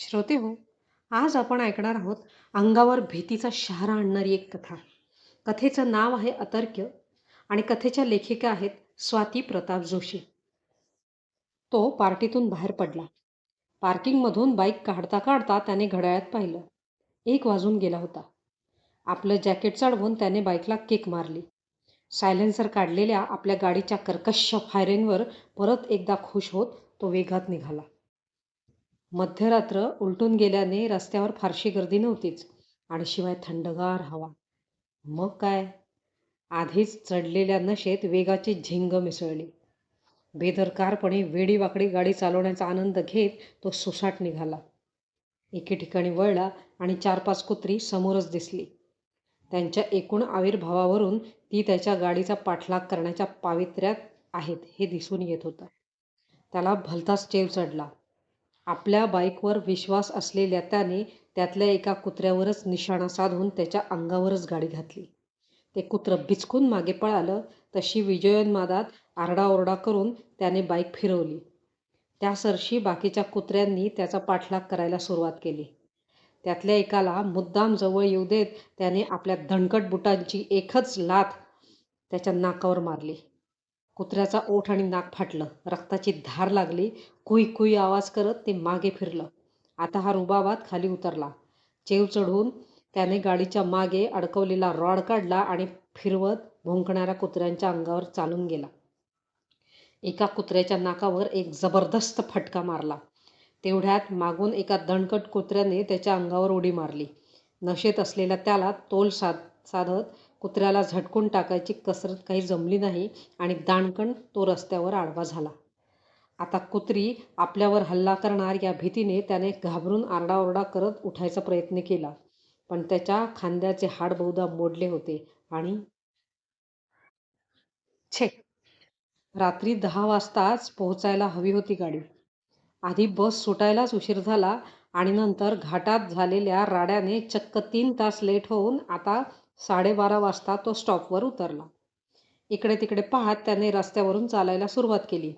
श्रोते हो आज आपण ऐकणार आहोत अंगावर भीतीचा शहारा आणणारी एक कथा. कथेचं नाव आहे अतर्क्य आणि कथेच्या लेखिका आहेत स्वाती प्रताप जोशी. तो पार्टीतून बाहेर पडला. पार्किंगमधून बाईक काढता काढता त्याने घड्याळात पाहिलं. एक वाजून गेला होता. आपलं जॅकेट चढवून त्याने बाईकला केक मारली. सायलेन्सर काढलेल्या आपल्या गाडीच्या कर्कश फायरिंगवर परत एकदा खुश होत तो वेगात निघाला. मध्यरात्र उलटून गेल्याने रस्त्यावर फारशी गर्दी नव्हतीच आणि शिवाय थंडगार हवा. मग काय? आधीच चढलेल्या नशेत वेगाची झिंग मिसळली. बेदरकारपणे वेडीवाकडी गाडी चालवण्याचा आनंद घेत तो सुसाट निघाला. एके ठिकाणी वळला आणि चार पाच कुत्री समोरच दिसली. त्यांच्या एकूण आविर्भावावरून ती त्याच्या गाडीचा पाठलाग करण्याच्या पावित्र्यात आहेत हे दिसून येत होतं. त्याला भलताच चेव चढला. आपल्या बाईकवर विश्वास असलेल्या त्याने त्यातल्या एका कुत्र्यावरच निशाणा साधून त्याच्या अंगावरच गाडी घातली. ते कुत्रं बिचकून मागे पळालं तशी विजयोन्मादात आरडाओरडा करून त्याने बाईक फिरवली. त्या सरशी बाकीच्या कुत्र्यांनी त्याचा पाठलाग करायला सुरुवात केली. त्यातल्या एकाला मुद्दाम जवळ येऊ देत त्याने आपल्या धणकट बुटांची एकच लाथ त्याच्या नाकावर मारली. कुत्र्याचा ओठ आणि नाक फाटलं. रक्ताची धार लागली. कुई कुई आवाज करत ते मागे फिरलं. आता हा रुबाबात खाली उतरला. चेव चढून त्याने गाडीच्या मागे अडकवलेला रॉड काढला आणि फिरवत भुंकणाऱ्या कुत्र्यांच्या अंगावर चालून गेला. एका कुत्र्याच्या नाकावर एक जबरदस्त फटका मारला. तेवढ्यात मागून एका दणकट कुत्र्याने त्याच्या अंगावर उडी मारली. नशेत असलेल्या त्याला तोल साध साधत कुत्र्याला झटकून टाकायची कसरत काही जमली नाही आणि दाणकण तो रस्त्यावर आडवा झाला. आता कुत्री आपल्यावर हल्ला करणार या भीतीने त्याने घाबरून आरडाओरडा करत उठायचा प्रयत्न केला. पण त्याच्या खांद्याचे हाड बहुधा मोडले होते आणि छे! रात्री दहा वाजताच पोहोचायला हवी होती गाडी. आधी बस सुटायलाच उशीर झाला आणि नंतर घाटात झालेल्या राड्याने चक्क तीन तास लेट होऊन आता साडेबारा वाजता तो स्टॉपवर उतरला. इकडे तिकडे पाहत त्याने रस्त्यावरून चालायला सुरुवात केली.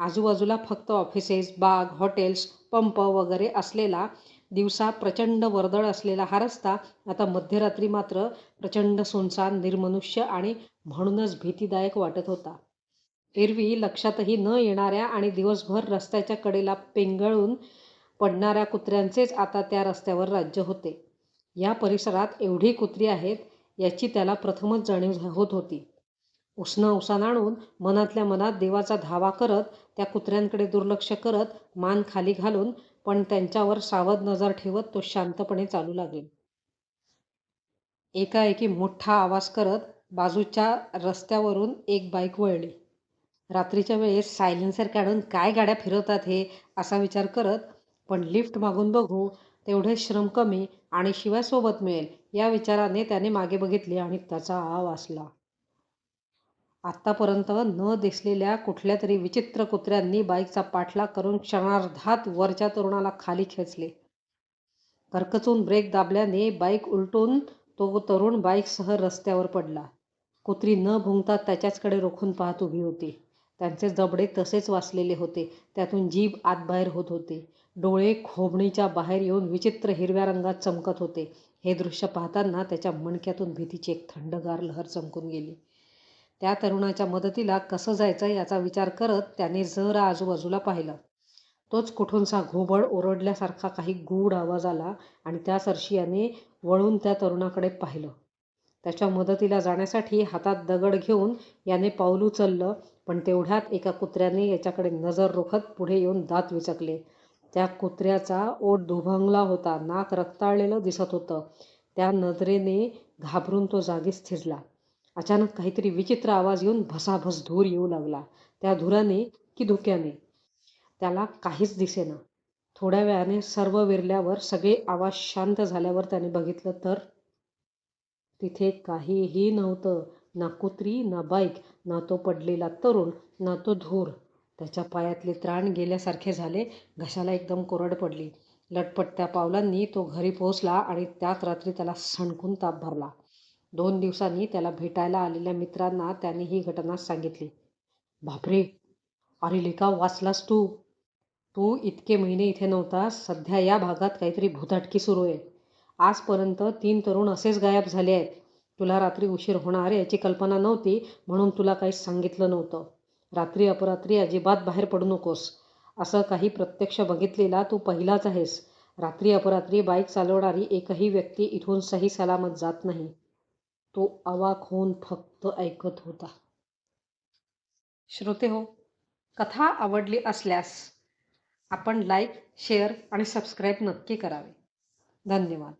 आजूबाजूला फक्त ऑफिसेस बाग हॉटेल्स पंप वगैरे असलेला दिवसा प्रचंड वर्दळ असलेला हा रस्ता आता मध्यरात्री मात्र प्रचंड सुनसान निर्मनुष्य आणि म्हणूनच भीतीदायक वाटत होता. एरवी लक्षातही न येणाऱ्या आणि दिवसभर रस्त्याच्या कडेला पेंगळून पडणाऱ्या कुत्र्यांचेच आता त्या रस्त्यावर राज्य होते. या परिसरात एवढी कुत्री आहेत याची त्याला प्रथमच जाणीव होत होती. उसना उसान आणून मनातल्या मनात देवाचा धावा करत त्या कुत्र्यांकडे दुर्लक्ष करत मान खाली घालून पण त्यांच्यावर सावध नजर ठेवत तो शांतपणे चालू लागेल. एकाएकी मोठा आवाज करत बाजूच्या रस्त्यावरून एक बाईक वळली. रात्रीच्या वेळेस सायलेन्सर काढून काय गाड्या फिरवतात हे असा विचार करत पण लिफ्ट मागून बघू तेवढे श्रम कमी आणि शिवाय सोबत मिळेल या विचाराने त्याने मागे बघितले आणि त्याचा आ वासला आत्तापर्यंत न दिसलेल्या कुठल्या तरी विचित्र कुत्र्यांनी बाईकचा पाठलाग करून क्षणार्धात वरच्या तरुणाला खाली खेचले. करकचून ब्रेक दाबल्याने बाईक उलटून तो तरुण बाईकसह रस्त्यावर पडला. कुत्री न भुंकता त्याच्याचकडे रोखून पाहत उभी होती. त्यांचे जबडे तसेच वाचलेले होते. त्यातून जीभ आतबाहेर होत होते. डोळे खोबणीच्या बाहेर येऊन विचित्र हिरव्या रंगात चमकत होते. हे दृश्य पाहताना त्याच्या मणक्यातून भीतीची एक थंडगार लहर चमकून गेली. त्या तरुणाच्या मदतीला कसं जायचं याचा विचार करत त्याने जरा आजूबाजूला पाहिलं. तोच कुठूनसा घोबड ओरडल्यासारखा काही गूढ आवाज आला आणि त्या सरशी याने वळून त्या तरुणाकडे पाहिलं. त्याच्या मदतीला जाण्यासाठी हातात दगड घेऊन याने पाऊल उचललं पण तेवढ्यात एका कुत्र्याने याच्याकडे नजर रोखत पुढे येऊन दात विचकले. त्या कुत्र्याचा ओट दुभंगला होता. नाक रक्ताळलेलं दिसत होतं. त्या नजरेने घाबरून तो जागी थिजला अचानक काहीतरी विचित्र आवाज येऊन भसाभस धूर येऊ लागला. त्या धुराने की धुक्याने? त्याला काहीच दिसेना. थोड्या वेळाने सर्व विरल्यावर सगळे आवाज शांत झाल्यावर त्याने बघितलं तर? तिथे काहीही नव्हतं. ना कुत्री ना बाईक ना तो पडलेला तरुण ना तो धूर. त्याच्या पायातले त्राण गेल्यासारखे झाले. घशाला एकदम कोरड पडली. लटपटत्या पावलांनी तो घरी पोहोचला आणि त्याच रात्री त्याला सणकून ताप भरला. दोन दिवसांनी त्याला भेटायला आलेल्या मित्रांना त्याने ही घटना सांगितली. बापरे! अरे लेका वाचलास तू? तू इतके महिने इथे नव्हतास. सध्या या भागात काहीतरी भुताटकी सुरू आहे. आजपर्यंत तीन तरुण असेच गायब झाले आहेत. तुला रात्री उशीर होणार याची कल्पना नव्हती म्हणून तुला काहीच सांगितलं नव्हतं. रात्री अपरात्री अजिबात बाहेर पडू नकोस. असं काही प्रत्यक्ष बघितलेला तू पहिलाच आहेस. रात्री अपरात्री बाईक चालवणारी एकही व्यक्ती इथून सही सलामत जात नाही. तो अवाक होऊन फक्त ऐकत होता. श्रोते हो कथा आवडली असल्यास आपण लाईक शेअर आणि सबस्क्राईब नक्की करावे. धन्यवाद.